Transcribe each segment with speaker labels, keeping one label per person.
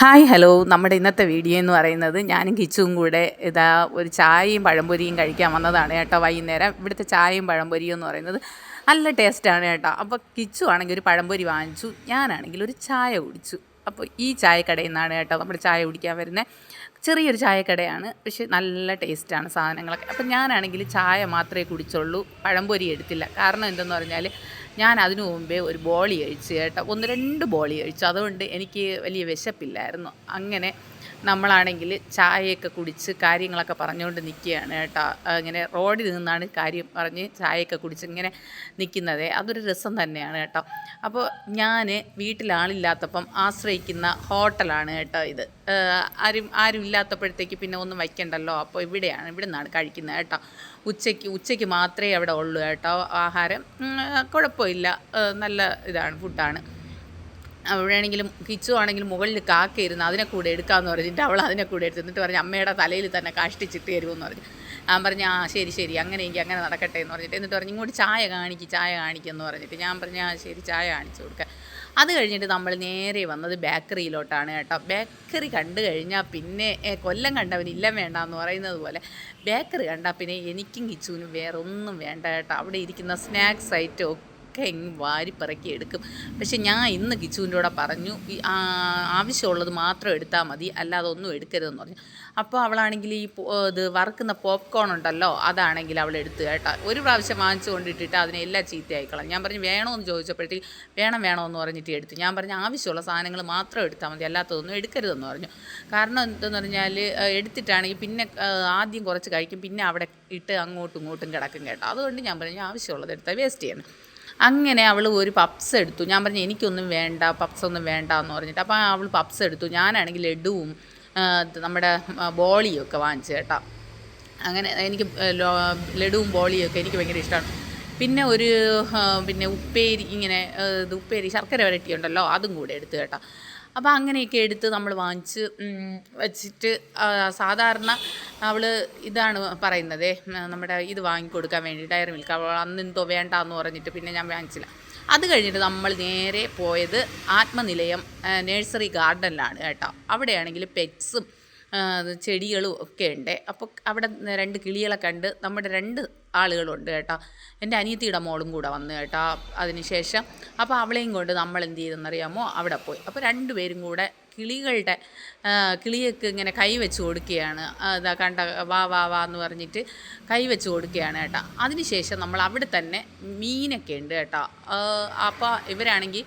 Speaker 1: Hi hello. നമ്മുടെ ഇന്നത്തെ video എന്ന് പറയുന്നത് ഞാനും കിച്ചും കൂടെ ഇതാ ഒരു ചായയും പഴംപൊരിയും കഴിക്കാൻ വന്നതാണ് കേട്ടോ വൈകുന്നേരം. ഇവിടുത്തെ ചായയും പഴംപൊരിയും എന്ന് പറയുന്നത് നല്ല ടേസ്റ്റാണ് കേട്ടോ. അപ്പോൾ കിച്ചു ആണെങ്കിൽ ഒരു പഴംപൊരി വാങ്ങിച്ചു ഞാനാണെങ്കിൽ ഒരു ചായ കുടിച്ചു. അപ്പോൾ ഈ ചായക്കടയിൽ നിന്നാണ് കേട്ടോ നമ്മുടെ ചായ കുടിക്കാൻ വരുന്നത് ചെറിയൊരു ചായക്കടയാണ് പക്ഷേ നല്ല ടേസ്റ്റാണ് സാധനങ്ങളൊക്കെ. അപ്പം ഞാനാണെങ്കിൽ ചായ മാത്രമേ കുടിച്ചുള്ളൂ പഴംപൊരി എടുത്തില്ല. കാരണം എന്തെന്ന് പറഞ്ഞാൽ ഞാൻ അതിനു മുമ്പേ ഒരു ബോളി കഴിച്ചു കേട്ടോ ഒന്ന് രണ്ട് ബോളി കഴിച്ചു. അതുകൊണ്ട് എനിക്ക് വലിയ വിശപ്പില്ലായിരുന്നു. അങ്ങനെ നമ്മളാണെങ്കിൽ ചായയൊക്കെ കുടിച്ച് കാര്യങ്ങളൊക്കെ പറഞ്ഞുകൊണ്ട് നിൽക്കുകയാണ് കേട്ടോ. ഇങ്ങനെ റോഡിൽ നിന്നാണ് കാര്യം പറഞ്ഞ് ചായയൊക്കെ കുടിച്ച് ഇങ്ങനെ നിൽക്കുന്നത്. അതൊരു രസം തന്നെയാണ് കേട്ടോ. അപ്പോൾ ഞാൻ വീട്ടിലാളില്ലാത്തപ്പം ആശ്രയിക്കുന്ന ഹോട്ടലാണ് കേട്ടോ ഇത്. ആരും ആരും ഇല്ലാത്തപ്പോഴത്തേക്ക് പിന്നെ ഒന്നും വയ്ക്കണ്ടല്ലോ. അപ്പോൾ ഇവിടെയാണ് ഇവിടെ നിന്നാണ് കഴിക്കുന്നത് കേട്ടോ. ഉച്ചയ്ക്ക് ഉച്ചയ്ക്ക് മാത്രമേ അവിടെ ഉള്ളൂ കേട്ടോ ആഹാരം. കുഴപ്പമില്ല. നല്ല ഇതാണ് ഫുഡാണ്. അവിടെയാണെങ്കിലും കിച്ചു ആണെങ്കിലും മുകളിൽ കാക്കയിരുന്നു അതിനെ കൂടെ എടുക്കാമെന്ന് പറഞ്ഞിട്ട് അവൾ അതിനെ കൂടെ എടുത്ത് എന്നിട്ട് പറഞ്ഞു അമ്മയുടെ തലയിൽ തന്നെ കാഷ്ടിച്ചിട്ട് തരുമെന്ന് പറഞ്ഞു. ഞാൻ പറഞ്ഞു ആ ശരി ശരി അങ്ങനെ എനിക്ക് അങ്ങനെ നടക്കട്ടെ എന്ന് പറഞ്ഞിട്ട് എന്നിട്ട് പറഞ്ഞു ഇങ്ങോട്ട് ചായ കാണിക്ക് ചായ കാണിക്കുമെന്ന് പറഞ്ഞിട്ട്. ഞാൻ പറഞ്ഞു ആ ശരി ചായ കാണിച്ചു കൊടുക്കാം. അത് കഴിഞ്ഞിട്ട് നമ്മൾ നേരെ വന്നത് ബേക്കറിയിലോട്ടാണ് കേട്ടോ. ബേക്കറി കണ്ടു കഴിഞ്ഞാൽ പിന്നെ കൊല്ലം കണ്ടവൻ ഇല്ല വേണ്ട എന്ന് പറയുന്നത് പോലെ. ബേക്കറി കണ്ടാൽ പിന്നെ എനിക്കും കിച്ചുവിനും വേറെ ഒന്നും വേണ്ട കേട്ടോ. അവിടെ ഇരിക്കുന്ന സ്നാക്സ് ഐറ്റം ഒക്കെ ഇങ്ങ് വാരിപ്പിറക്കി എടുക്കും. പക്ഷെ ഞാൻ ഇന്ന് കിച്ചുവിന്റെ കൂടെ പറഞ്ഞു ആവശ്യമുള്ളത് മാത്രം എടുത്താൽ മതി അല്ലാതെ ഒന്നും എടുക്കരുതെന്ന് പറഞ്ഞു. അപ്പോൾ അവളാണെങ്കിൽ ഈ ഇത് വറുക്കുന്ന പോപ്കോൺ ഉണ്ടല്ലോ അതാണെങ്കിൽ അവൾ എടുത്തു കേട്ടോ. ഒരു പ്രാവശ്യം വാങ്ങിച്ചു കൊണ്ടിട്ടിട്ട് അതിനെ എല്ലാം ചീത്തയായിക്കളാം. ഞാൻ പറഞ്ഞു വേണമെന്ന് ചോദിച്ചപ്പോഴത്തേക്ക് വേണം വേണമെന്ന് പറഞ്ഞിട്ട് എടുത്തു. ഞാൻ പറഞ്ഞു ആവശ്യമുള്ള സാധനങ്ങൾ മാത്രം എടുത്താൽ മതി അല്ലാത്തതൊന്നും എടുക്കരുതെന്ന് പറഞ്ഞു. കാരണം എന്തെന്ന് പറഞ്ഞാൽ എടുത്തിട്ടാണെങ്കിൽ പിന്നെ ആദ്യം കുറച്ച് കഴിക്കും പിന്നെ അവിടെ ഇട്ട് അങ്ങോട്ടും ഇങ്ങോട്ടും കിടക്കും കേട്ടോ. അതുകൊണ്ട് ഞാൻ പറഞ്ഞു ആവശ്യമുള്ളത് എടുത്താൽ വേസ്റ്റ് ചെയ്യണം അങ്ങനെ അവൾ ഒരു പപ്സ് എടുത്തു. ഞാൻ പറഞ്ഞു എനിക്കൊന്നും വേണ്ട പപ്സ് ഒന്നും വേണ്ട എന്ന് പറഞ്ഞിട്ട്. അപ്പോൾ അവൾ പപ്സ് എടുത്തു. ഞാനാണെങ്കിൽ ലഡുവും നമ്മുടെ ബോളിയും ഒക്കെ വാങ്ങിച്ചു കേട്ടോ. അങ്ങനെ എനിക്ക് ലഡുവും ബോളിയും ഒക്കെ എനിക്ക് ഭയങ്കര ഇഷ്ടമാണ് പിന്നെ ഒരു പിന്നെ ഉപ്പേരി ഇങ്ങനെ ഉപ്പേരി ശർക്കര വരട്ടിയുണ്ടല്ലോ അതും കൂടെ എടുത്തു കേട്ടോ. അപ്പോൾ അങ്ങനെയൊക്കെ എടുത്ത് നമ്മൾ വാങ്ങിച്ച് വെച്ചിട്ട് സാധാരണ അവൾ ഇതാണ് പറയുന്നത് നമ്മുടെ ഇത് വാങ്ങിക്കൊടുക്കാൻ വേണ്ടി ഡയറി മിൽക്ക് അവൾ അന്ന് എന്തോ വേണ്ട എന്ന് പറഞ്ഞിട്ട് പിന്നെ ഞാൻ വാങ്ങിച്ചില്ല. അത് കഴിഞ്ഞിട്ട് നമ്മൾ നേരെ പോയത് ആത്മനിലയം നേഴ്സറി ഗാർഡനിലാണ് കേട്ടോ. അവിടെയാണെങ്കിൽ പെറ്റ്സും ചെടികളും ഒക്കെ ഉണ്ട്. അപ്പോൾ അവിടെ രണ്ട് കിളികളെ കണ്ട് നമ്മുടെ രണ്ട് ആളുകളുണ്ട് കേട്ടോ. എന്റെ അനിയത്തിയുടെ മോളും കൂടെ വന്നു കേട്ടോ അതിന് ശേഷം. അപ്പോൾ അവളെയും കൊണ്ട് നമ്മൾ എന്ത് ചെയ്തെന്നറിയാമോ അവിടെ പോയി. അപ്പോൾ രണ്ടുപേരും കൂടെ കിളികളുടെ കിളിയൊക്കെ ഇങ്ങനെ കൈ വെച്ച് കൊടുക്കുകയാണ്. ഇതാ കണ്ട വാ വാ വാ എന്ന് പറഞ്ഞിട്ട് കൈ വെച്ച് കൊടുക്കുകയാണ് കേട്ടോ. അതിനുശേഷം നമ്മൾ അവിടെ തന്നെ മീനൊക്കെ ഉണ്ട് കേട്ടോ. അപ്പോൾ ഇവരാണെങ്കിൽ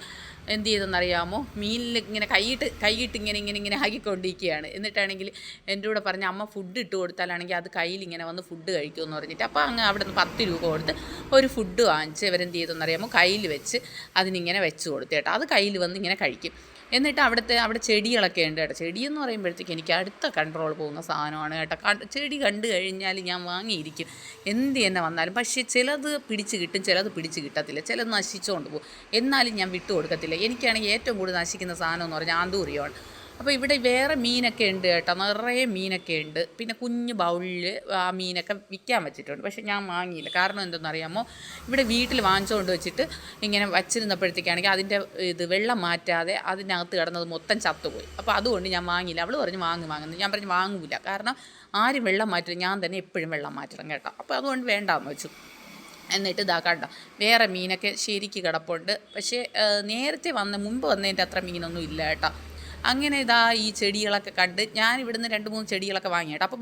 Speaker 1: എന്ത് ചെയ്തെന്നറിയാമോ മീനിൽ ഇങ്ങനെ കൈയിട്ട് കൈയിട്ട് ഇങ്ങനെ ഇങ്ങനെ ഇങ്ങനെ ആക്കിക്കൊണ്ടിരിക്കുകയാണ് എന്നിട്ടാണെങ്കിൽ എന്റെ കൂടെ പറഞ്ഞ അമ്മ ഫുഡ് ഇട്ട് കൊടുത്താലാണെങ്കിൽ അത് കയ്യിൽ ഇങ്ങനെ വന്ന് ഫുഡ് കഴിക്കുമെന്ന് പറഞ്ഞിട്ട്. അപ്പോൾ അങ്ങ് അവിടെ നിന്ന് പത്ത് രൂപ കൊടുത്ത് ഒരു ഫുഡ് വാങ്ങിച്ച് ഇവരെന്ത് ചെയ്തെന്നറിയാമോ കയ്യിൽ വെച്ച് അതിനിങ്ങനെ വെച്ച് കൊടുത്തു കേട്ടോ. അത് കയ്യിൽ വന്ന് ഇങ്ങനെ കഴിക്കും. എന്നിട്ട് അവിടുത്തെ അവിടെ ചെടികളൊക്കെ ഉണ്ട് കേട്ടോ. ചെടി എന്ന് പറയുമ്പോഴത്തേക്ക് എനിക്ക് അടുത്ത കൺട്രോൾ പോകുന്ന സാധനമാണ് കേട്ടോ. ചെടി കണ്ടു കഴിഞ്ഞാൽ ഞാൻ വാങ്ങിയിരിക്കും. എന്ത് തന്നെ വന്നാലും. പക്ഷേ ചിലത് പിടിച്ച് കിട്ടും ചിലത് പിടിച്ച് കിട്ടത്തില്ല. ചിലത് നശിച്ചുകൊണ്ട് പോകും. എന്നാലും ഞാൻ വിട്ടു കൊടുക്കത്തില്ല. എനിക്കാണെങ്കിൽ ഏറ്റവും കൂടുതൽ നശിക്കുന്ന സാധനം എന്ന് പറഞ്ഞാൽ ആന്തൂറിയാണ് അപ്പോൾ ഇവിടെ വേറെ മീനൊക്കെ ഉണ്ട് കേട്ടോ. നിറയെ മീനൊക്കെ ഉണ്ട്. പിന്നെ കുഞ്ഞ് ബൗളിൽ ആ മീനൊക്കെ വിൽക്കാൻ വെച്ചിട്ടുണ്ട്. പക്ഷേ ഞാൻ വാങ്ങിയില്ല. കാരണം എന്തെന്നറിയാമോ? ഇവിടെ വീട്ടിൽ വാങ്ങിച്ചുകൊണ്ട് വെച്ചിട്ട് ഇങ്ങനെ വച്ചിരുന്നപ്പോഴത്തേക്കാണെങ്കിൽ അതിന്റെ ഇത് വെള്ളം മാറ്റാതെ അതിനകത്ത് കിടന്നത് മൊത്തം ചത്തുപോയി. അപ്പോൾ അതുകൊണ്ട് ഞാൻ വാങ്ങിയില്ല. അവൾ പറഞ്ഞു വാങ്ങി വാങ്ങുന്നു ഞാൻ പറഞ്ഞു വാങ്ങൂല. കാരണം ആരും വെള്ളം മാറ്റില്ല. ഞാൻ തന്നെ എപ്പോഴും വെള്ളം മാറ്റണം കേട്ടോ. അപ്പോൾ അതുകൊണ്ട് വേണ്ടാന്ന് വെച്ചു. എന്നിട്ട് ഇതാ കണ്ട. വേറെ മീനൊക്കെ ശരിക്ക് കിടപ്പുണ്ട്. പക്ഷേ നേരത്തെ വന്ന മുമ്പ് വന്നതിന്റെ അത്ര മീനൊന്നും ഇല്ല കേട്ടോ. അങ്ങനെ ഇതാ ഈ ചെടികളൊക്കെ കണ്ട് ഞാൻ ഇവിടുന്ന് രണ്ട് മൂന്ന് ചെടികളൊക്കെ വാങ്ങി കേട്ടോ അപ്പോൾ